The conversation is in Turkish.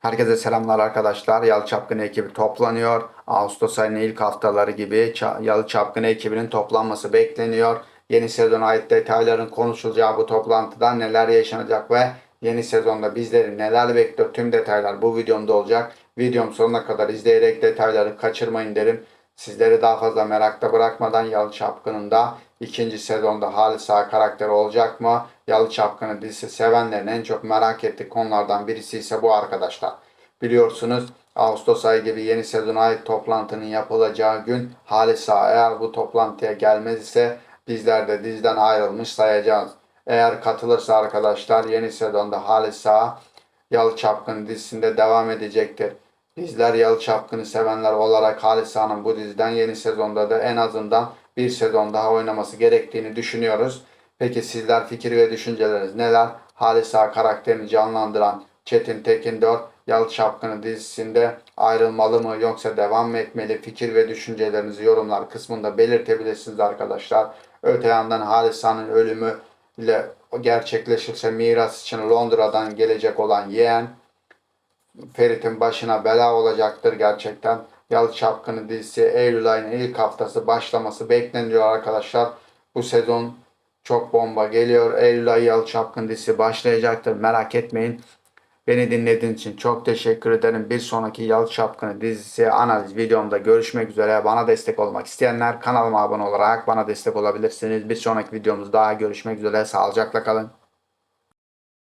Herkese selamlar arkadaşlar. Yalı Çapkını ekibi toplanıyor. Ağustos ayının ilk haftaları gibi Yalı Çapkını ekibinin toplanması bekleniyor. Yeni sezona ait detayların konuşulacağı bu toplantıda neler yaşanacak ve yeni sezonda bizleri neler bekliyor tüm detaylar bu videomda olacak. Videom sonuna kadar izleyerek detayları kaçırmayın derim. Sizleri daha fazla merakta bırakmadan Yalı Çapkın'ın da ikinci sezonda Halis Ağa karakteri olacak mı? Yalı Çapkını dizisi sevenlerin en çok merak ettiği konulardan birisi ise bu arkadaşlar. Biliyorsunuz Ağustos ayı gibi yeni sezona ait toplantının yapılacağı gün Halis Ağa eğer bu toplantıya gelmez ise bizler de diziden ayrılmış sayacağız. Eğer katılırsa arkadaşlar yeni sezonda Halis Ağa Yalı Çapkını dizisinde devam edecektir. Bizler Yalı Çapkını sevenler olarak Halis Ağa'nın bu diziden yeni sezonda da en azından bir sezon daha oynaması gerektiğini düşünüyoruz. Peki sizler fikir ve düşünceleriniz neler? Halis Ağa karakterini canlandıran Çetin Tekin 4 Yalı Çapkını dizisinde ayrılmalı mı yoksa devam mı etmeli? Fikir ve düşüncelerinizi yorumlar kısmında belirtebilirsiniz arkadaşlar. Öte yandan Halis Ağa'nın ölümü ile gerçekleşirse miras için Londra'dan gelecek olan yeğen Ferit'in başına bela olacaktır gerçekten. Yalı Çapkını dizisi Eylül ayının ilk haftası başlaması bekleniyor arkadaşlar. Bu sezon çok bomba geliyor. Eylül ayı Yalı Çapkını dizisi başlayacaktır. Merak etmeyin. Beni dinlediğiniz için çok teşekkür ederim. Bir sonraki Yalı Çapkını dizisi analiz videomda görüşmek üzere. Bana destek olmak isteyenler kanalıma abone olarak bana destek olabilirsiniz. Bir sonraki videomuzda görüşmek üzere. Sağlıcakla kalın.